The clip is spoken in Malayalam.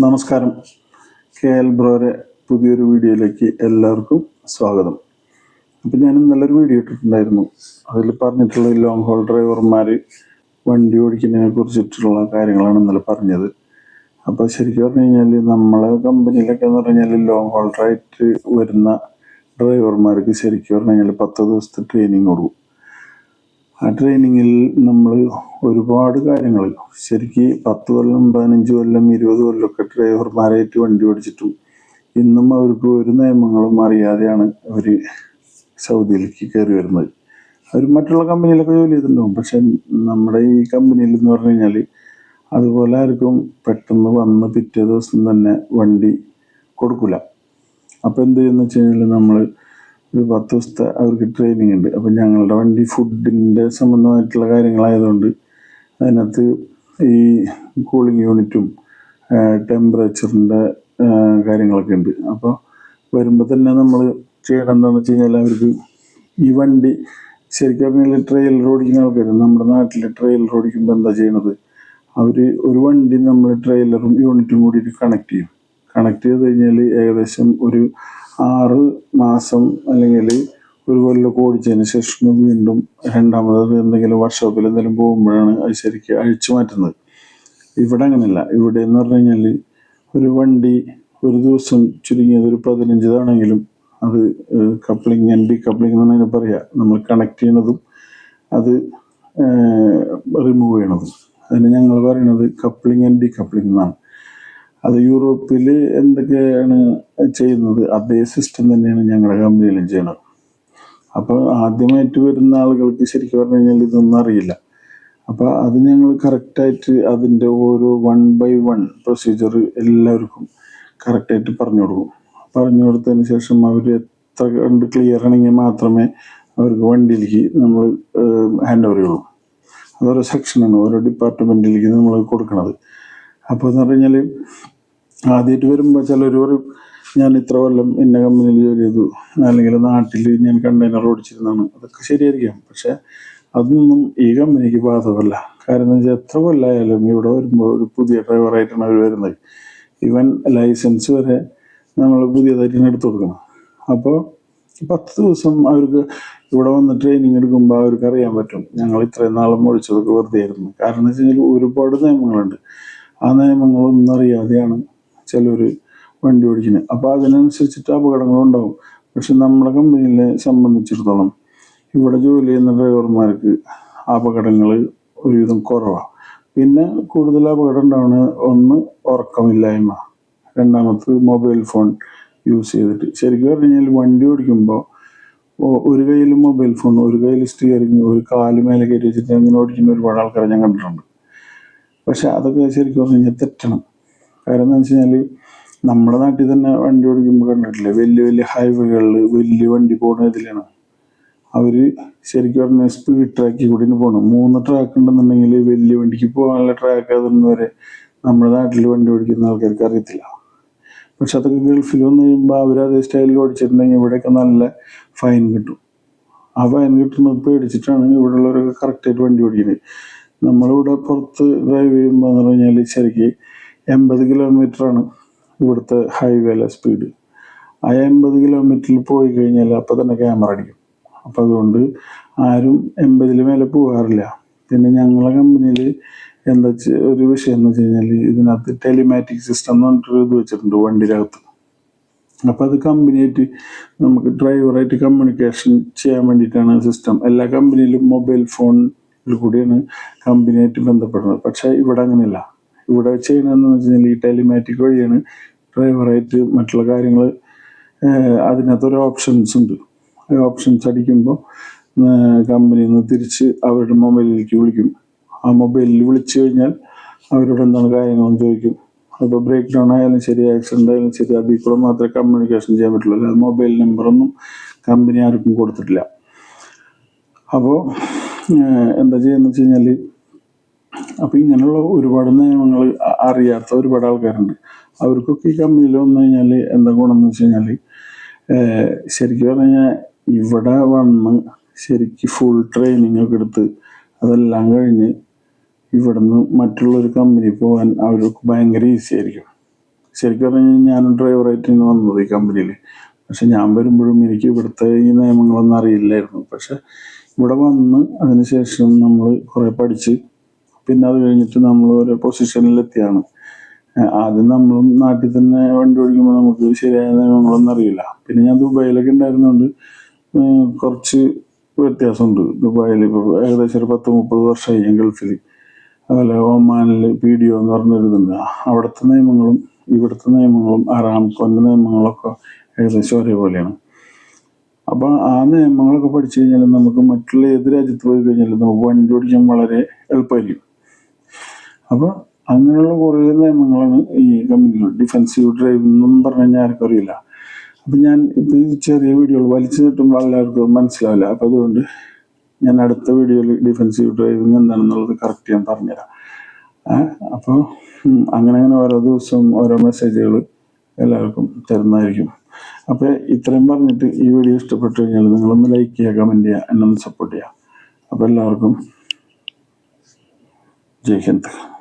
നമസ്കാരം. കെ എൽ ബ്രോയുടെ പുതിയൊരു വീഡിയോയിലേക്ക് എല്ലാവർക്കും സ്വാഗതം. അപ്പം ഞാൻ നല്ലൊരു വീഡിയോ ഇട്ടിട്ടുണ്ടായിരുന്നു. അതിൽ പറഞ്ഞിട്ടുള്ള ലോങ് ഹോൾ ഡ്രൈവർമാർ വണ്ടി ഓടിക്കുന്നതിനെ കുറിച്ചിട്ടുള്ള കാര്യങ്ങളാണ് ഇന്നലെ പറഞ്ഞത്. അപ്പോൾ ശരിക്കും പറഞ്ഞു കഴിഞ്ഞാൽ നമ്മളെ കമ്പനിയിലൊക്കെ എന്ന് പറഞ്ഞു കഴിഞ്ഞാൽ ലോങ് ഹോൾ ആയിട്ട് വരുന്ന ഡ്രൈവർമാർക്ക് ശരിക്കും പറഞ്ഞു കഴിഞ്ഞാൽ പത്ത് ദിവസത്തെ ട്രെയിനിങ് കൊടുക്കും. ആ ട്രെയിനിങ്ങിൽ നമ്മൾ ഒരുപാട് കാര്യങ്ങൾ ശരിക്ക് പത്ത് കൊല്ലം പതിനഞ്ച് കൊല്ലം ഇരുപത് കൊല്ലമൊക്കെ ഡ്രൈവർമാരായിട്ട് വണ്ടി ഓടിച്ചിട്ടും ഇന്നും അവർക്ക് ഒരു നിയമങ്ങളും അറിയാതെയാണ് അവർ സൗദിയിലേക്ക് കയറി വരുന്നത്. അവർ മറ്റുള്ള കമ്പനിയിലൊക്കെ ജോലി ചെയ്തിട്ടുണ്ടാവും. പക്ഷെ നമ്മുടെ ഈ കമ്പനിയിൽ എന്ന് പറഞ്ഞു കഴിഞ്ഞാൽ അതുപോലെ ആർക്കും പെട്ടെന്ന് വന്ന് പിറ്റേ ദിവസം തന്നെ വണ്ടി കൊടുക്കില്ല അപ്പോൾ എന്ത് ചെയ്യുന്ന വെച്ച് കഴിഞ്ഞാൽ നമ്മൾ ഒരു പത്ത് ദിവസത്തെ അവർക്ക് ട്രെയിനിങ് ഉണ്ട്. അപ്പം ഞങ്ങളുടെ വണ്ടി ഫുഡിന്റെ സംബന്ധമായിട്ടുള്ള കാര്യങ്ങളായതുകൊണ്ട് അതിനകത്ത് ഈ കൂളിംഗ് യൂണിറ്റും ടെമ്പറേച്ചറിന്റെ കാര്യങ്ങളൊക്കെ ഉണ്ട്. അപ്പോൾ വരുമ്പോൾ തന്നെ നമ്മൾ ചെയ്യണം എന്താണെന്ന് വെച്ച് കഴിഞ്ഞാൽ അവർക്ക് ഈ വണ്ടി ശരിക്കും പറഞ്ഞാൽ ട്രെയിൽ ഓടിക്കുന്ന ആൾക്കാർ നമ്മുടെ നാട്ടിൽ ട്രെയിൽ ഓടിക്കുമ്പോൾ എന്താ ചെയ്യണത്? അവർ ഒരു വണ്ടി നമ്മൾ ട്രെയിലറും യൂണിറ്റും കൂടിയിട്ട് കണക്ട് ചെയ്യും. കണക്ട് ചെയ്ത് കഴിഞ്ഞാൽ ഏകദേശം ഒരു ആറ് മാസം അല്ലെങ്കിൽ ഒരു കൊല്ലമൊക്കെ ഓടിച്ചതിന് ശേഷം വീണ്ടും രണ്ടാമത് എന്തെങ്കിലും വർക്ക്ഷോപ്പിൽ എന്തെങ്കിലും പോകുമ്പോഴാണ് അത് ശരിക്കും അഴിച്ചു മാറ്റുന്നത്. ഇവിടെ അങ്ങനെയല്ല. ഇവിടെ എന്ന് പറഞ്ഞു കഴിഞ്ഞാൽ ഒരു വണ്ടി ഒരു ദിവസം ചുരുങ്ങിയത് ഒരു പതിനഞ്ച് തവണെങ്കിലും അത് കപ്ലിംഗ് ആൻഡ് ഡി കപ്ലിംഗ് എന്നാണ് അതിനെ പറയുക നമ്മൾ കണക്ട് ചെയ്യുന്നതും അത് റിമൂവ് ചെയ്യണതും. അതിന് ഞങ്ങൾ പറയുന്നത് കപ്ലിംഗ് ആൻഡ് ഡി കപ്ലിംഗ് എന്നാണ്. അത് യൂറോപ്പിൽ എന്തൊക്കെയാണ് ചെയ്യുന്നത്? അതേ സിസ്റ്റം തന്നെയാണ് ഞങ്ങളുടെ കമ്പനിയിലും ചെയ്യണത് അപ്പോൾ ആദ്യമായിട്ട് വരുന്ന ആളുകൾക്ക് ശരിക്കും പറഞ്ഞു കഴിഞ്ഞാൽ ഇതൊന്നും അറിയില്ല. അപ്പോൾ അത് ഞങ്ങൾ കറക്റ്റായിട്ട് അതിന്റെ ഓരോ വൺ ബൈ വൺ പ്രൊസീജിയർ എല്ലാവർക്കും കറക്റ്റായിട്ട് പറഞ്ഞു കൊടുക്കും. പറഞ്ഞു കൊടുത്തതിന് ശേഷം അവർ എത്ര കണ്ട് ക്ലിയർ ആണെങ്കിൽ മാത്രമേ അവർക്ക് വണ്ടിയിലേക്ക് നമ്മൾ ഹാൻഡ് ഓവർ ചെയ്യുള്ളൂ. അതോരോ സെക്ഷനാണ് ഓരോ ഡിപ്പാർട്ട്മെന്റിലേക്ക് നമ്മൾ കൊടുക്കണത്. അപ്പോൾ എന്ന് പറഞ്ഞു കഴിഞ്ഞാൽ ആദ്യമായിട്ട് വരുമ്പോൾ ചിലർ പറയും ഞാൻ ഇത്ര കൊല്ലം ഇന്ന കമ്പനിയിൽ ജോലി ചെയ്തു. അല്ലെങ്കിൽ നാട്ടിൽ ഞാൻ കണ്ടെയ്നർ ഓടിച്ചിരുന്നാണ് അതൊക്കെ ശരിയായിരിക്കാം. പക്ഷെ അതൊന്നും ഈ കമ്പനിക്ക് ബാധകമല്ല. കാരണം എന്ന് വെച്ചാൽ എത്ര കൊല്ലമായാലും ഇവിടെ വരുമ്പോൾ ഒരു പുതിയ ഡ്രൈവറായിട്ടാണ് അവർ വരുന്നത്. ഇവൻ ലൈസൻസ് വരെ നമ്മൾ പുതിയതായിട്ടാണ് എടുത്തു കൊടുക്കണം അപ്പോൾ പത്ത് ദിവസം അവർക്ക് ഇവിടെ വന്ന് ട്രെയിനിങ് എടുക്കുമ്പോൾ അവർക്ക് അറിയാൻ പറ്റും. ഞങ്ങൾ ഇത്രയും നാളും ഒഴിച്ചതൊക്കെ വെറുതെ ആയിരുന്നു കാരണം എന്ന് വെച്ച് കഴിഞ്ഞാൽ ഒരുപാട് നിയമങ്ങളുണ്ട്. ആ നിയമങ്ങളൊന്നും അറിയാതെയാണ് ചിലർ വണ്ടി ഓടിക്കുന്നത് അപ്പോൾ അതിനനുസരിച്ചിട്ട് അപകടങ്ങളുണ്ടാവും. പക്ഷെ നമ്മുടെ കമ്പനിയെ സംബന്ധിച്ചിടത്തോളം ഇവിടെ ജോലി ചെയ്യുന്ന ഡ്രൈവർമാർക്ക് അപകടങ്ങൾ ഒരുവിധം കുറവാണ് പിന്നെ കൂടുതൽ അപകടം ഉണ്ടാവുന്നത് ഒന്ന് ഉറക്കമില്ലായ്മ. രണ്ടാമത്തത് മൊബൈൽ ഫോൺ യൂസ് ചെയ്തിട്ട്. ശരിക്കും പറഞ്ഞു കഴിഞ്ഞാൽ വണ്ടി ഓടിക്കുമ്പോൾ ഒരു കയ്യിൽ മൊബൈൽ ഫോൺ ഒരു കയ്യിൽ സ്റ്റിയറിങ് ഒരു കാൽ മേലെ കയറ്റി വെച്ചിട്ട് അങ്ങനെ ഓടിക്കുന്ന ഒരുപാട് ആൾക്കാരെ ഞാൻ കണ്ടിട്ടുണ്ട്. പക്ഷെ അതൊക്കെ ശരിക്കും പറഞ്ഞു കഴിഞ്ഞാൽ തെറ്റണം. കാര്യം എന്താ വെച്ച് കഴിഞ്ഞാൽ നമ്മുടെ നാട്ടിൽ തന്നെ വണ്ടി ഓടിക്കുമ്പോൾ കണ്ടിട്ടില്ലേ? വലിയ വലിയ ഹൈവേകളിൽ വലിയ വണ്ടി പോകുന്ന ഇതിലാണ്. അവർ ശരിക്കും പറഞ്ഞാൽ സ്പീഡ് ട്രാക്കിൽ കൂടി പോകണം മൂന്ന് ട്രാക്ക് ഉണ്ടെന്നുണ്ടെങ്കിൽ വലിയ വണ്ടിക്ക് പോകാനുള്ള ട്രാക്ക് അതൊന്നും വരെ നമ്മുടെ നാട്ടിൽ വണ്ടി ഓടിക്കുന്ന ആൾക്കാർക്ക് അറിയത്തില്ല. പക്ഷെ അതൊക്കെ ഗൾഫിൽ വന്ന് കഴിയുമ്പോൾ അവർ അതേ സ്റ്റൈലിൽ ഓടിച്ചിട്ടുണ്ടെങ്കിൽ ഇവിടെയൊക്കെ നല്ല ഫൈൻ കിട്ടും. ആ ഫൈൻ കിട്ടുന്നത് പേടിച്ചിട്ടാണ് ഇവിടെ ഉള്ളവരൊക്കെ കറക്റ്റായിട്ട് വണ്ടി ഓടിക്കുന്നത്. നമ്മളിവിടെ പുറത്ത് ഡ്രൈവ് ചെയ്യുമ്പോൾ എന്ന് പറഞ്ഞാൽ ശരിക്ക് എൺപത് കിലോമീറ്ററാണ് ഇവിടുത്തെ ഹൈവേയിലെ സ്പീഡ് ആ എൺപത് കിലോമീറ്ററിൽ പോയി കഴിഞ്ഞാൽ അപ്പോൾ തന്നെ ക്യാമറ അടിക്കും. അപ്പോൾ അതുകൊണ്ട് ആരും എൺപതിൽ മേലെ പോകാറില്ല. പിന്നെ ഞങ്ങളെ കമ്പനിയിൽ എന്താ ഒരു വിഷയം എന്ന് വെച്ച് കഴിഞ്ഞാൽ ഇതിനകത്ത് ടെലിമാറ്റിക് സിസ്റ്റം എന്ന് പറഞ്ഞിട്ടൊരു ഇത് വെച്ചിട്ടുണ്ട് വണ്ടിയിലകത്ത്. അപ്പോൾ അത് കമ്പനിയായിട്ട് നമുക്ക് ഡ്രൈവറായിട്ട് കമ്മ്യൂണിക്കേഷൻ ചെയ്യാൻ വേണ്ടിയിട്ടാണ് സിസ്റ്റം എല്ലാ കമ്പനിയിലും മൊബൈൽ ഫോണിൽ കൂടിയാണ് കമ്പനിയായിട്ട് ബന്ധപ്പെടുന്നത്. പക്ഷേ ഇവിടെ അങ്ങനെയല്ല. ഇവിടെ ചെയ്യണമെന്ന് വെച്ച് കഴിഞ്ഞാൽ ഈ ടെലിമാറ്റിക് വഴിയാണ് ഡ്രൈവറായിട്ട് മറ്റുള്ള കാര്യങ്ങൾ അതിനകത്തൊരു ഓപ്ഷൻസ് ഉണ്ട്. ഓപ്ഷൻസ് അടിക്കുമ്പോൾ കമ്പനിയിൽ നിന്ന് തിരിച്ച് അവരുടെ മൊബൈലിലേക്ക് വിളിക്കും. ആ മൊബൈലിൽ വിളിച്ചു കഴിഞ്ഞാൽ അവരോട് എന്താണ് കാര്യങ്ങളെന്ന് ചോദിക്കും. അപ്പോൾ ബ്രേക്ക് ഡൗൺ ആയാലും ശരി ആക്സിഡന്റ് ആയാലും ശരി അതിൽ കൂടെ മാത്രമേ കമ്മ്യൂണിക്കേഷൻ ചെയ്യാൻ പറ്റുള്ളൂ. അല്ലാതെ മൊബൈൽ നമ്പറൊന്നും കമ്പനി ആർക്കും കൊടുത്തിട്ടില്ല. അപ്പോൾ എന്താ ചെയ്യുന്നത് വെച്ച് കഴിഞ്ഞാൽ അപ്പോൾ ഇങ്ങനെയുള്ള ഒരുപാട് നിയമങ്ങൾ അറിയാത്ത ഒരുപാട് ആൾക്കാരുണ്ട്. അവർക്കൊക്കെ ഈ കമ്പനിയിൽ വന്നു കഴിഞ്ഞാൽ എന്താ ഗുണമെന്ന് വെച്ച് കഴിഞ്ഞാൽ ശരിക്കും പറഞ്ഞു ഇവിടെ വന്ന് ശരിക്ക് ഫുൾ ട്രെയിനിങ് ഒക്കെ എടുത്ത് അതെല്ലാം കഴിഞ്ഞ് ഇവിടുന്ന് മറ്റുള്ളൊരു കമ്പനി പോകാൻ അവർക്ക് ഭയങ്കര ഈസി ആയിരിക്കും. ശരിക്കും പറഞ്ഞു കഴിഞ്ഞാൽ ഞാനും ഡ്രൈവറായിട്ടാണ് വന്നത് ഈ കമ്പനിയിൽ പക്ഷെ ഞാൻ വരുമ്പോഴും എനിക്ക് ഇവിടുത്തെ ഈ നിയമങ്ങളൊന്നും അറിയില്ലായിരുന്നു. പക്ഷെ ഇവിടെ വന്ന് അതിനുശേഷം നമ്മൾ കുറേ പഠിച്ച് പിന്നെ അത് കഴിഞ്ഞിട്ട് നമ്മൾ ഒരു പൊസിഷനിലെത്തിയാണ്. ആദ്യം നമ്മളും നാട്ടിൽ തന്നെ വണ്ടി ഓടിക്കുമ്പോൾ നമുക്ക് ശരിയായ നിയമങ്ങളൊന്നും അറിയില്ല. പിന്നെ ഞാൻ ദുബായിലൊക്കെ ഉണ്ടായിരുന്നുകൊണ്ട് കുറച്ച് വ്യത്യാസമുണ്ട്. ദുബായിൽ ഇപ്പോൾ ഏകദേശം ഒരു പത്ത് മുപ്പത് വർഷമായി ഞാൻ ഗൾഫിൽ അതുപോലെ ഒമാനിൽ പി ഡി ഒ എന്ന് പറഞ്ഞൊരു ഇതുണ്ട്. അവിടുത്തെ നിയമങ്ങളും ഇവിടുത്തെ നിയമങ്ങളും അറാംകോന്റെ നിയമങ്ങളൊക്കെ ഏകദേശം ഒരേപോലെയാണ് അപ്പോൾ ആ നിയമങ്ങളൊക്കെ പഠിച്ചു കഴിഞ്ഞാൽ നമുക്ക് മറ്റുള്ള ഏത് രാജ്യത്ത് പോയി കഴിഞ്ഞാലും നമുക്ക് വണ്ടി ഓടിക്കാൻ വളരെ എളുപ്പമായിരിക്കും. അപ്പോൾ അങ്ങനെയുള്ള കുറേ നിയമങ്ങളാണ് ഈ കമ്പനികൾ. ഡിഫെൻസീവ് ഡ്രൈവ് എന്നൊന്നും പറഞ്ഞു കഴിഞ്ഞാൽ ആർക്കും അറിയില്ല. അപ്പം ഞാൻ ഇപ്പോൾ ഈ ചെറിയ വീഡിയോകൾ വലിച്ചു കിട്ടുമ്പോൾ എല്ലാവർക്കും മനസ്സിലാവില്ല. അപ്പോൾ അതുകൊണ്ട് ഞാൻ അടുത്ത വീഡിയോയിൽ ഡിഫെൻസീവ് ഡ്രൈവിങ് എന്താണെന്നുള്ളത് കറക്റ്റ് ഞാൻ പറഞ്ഞുതരാം. അപ്പോൾ അങ്ങനെ അങ്ങനെ ഓരോ ദിവസവും ഓരോ മെസ്സേജുകൾ എല്ലാവർക്കും തരുന്നതായിരിക്കും. അപ്പോൾ ഇത്രയും പറഞ്ഞിട്ട് ഈ വീഡിയോ ഇഷ്ടപ്പെട്ടു കഴിഞ്ഞാൽ നിങ്ങളൊന്ന് ലൈക്ക് ചെയ്യുക കമന്റ് ചെയ്യുക എന്നൊന്ന് സപ്പോർട്ട് ചെയ്യുക. അപ്പോൾ എല്ലാവർക്കും ജയ് ഹിന്ദ്.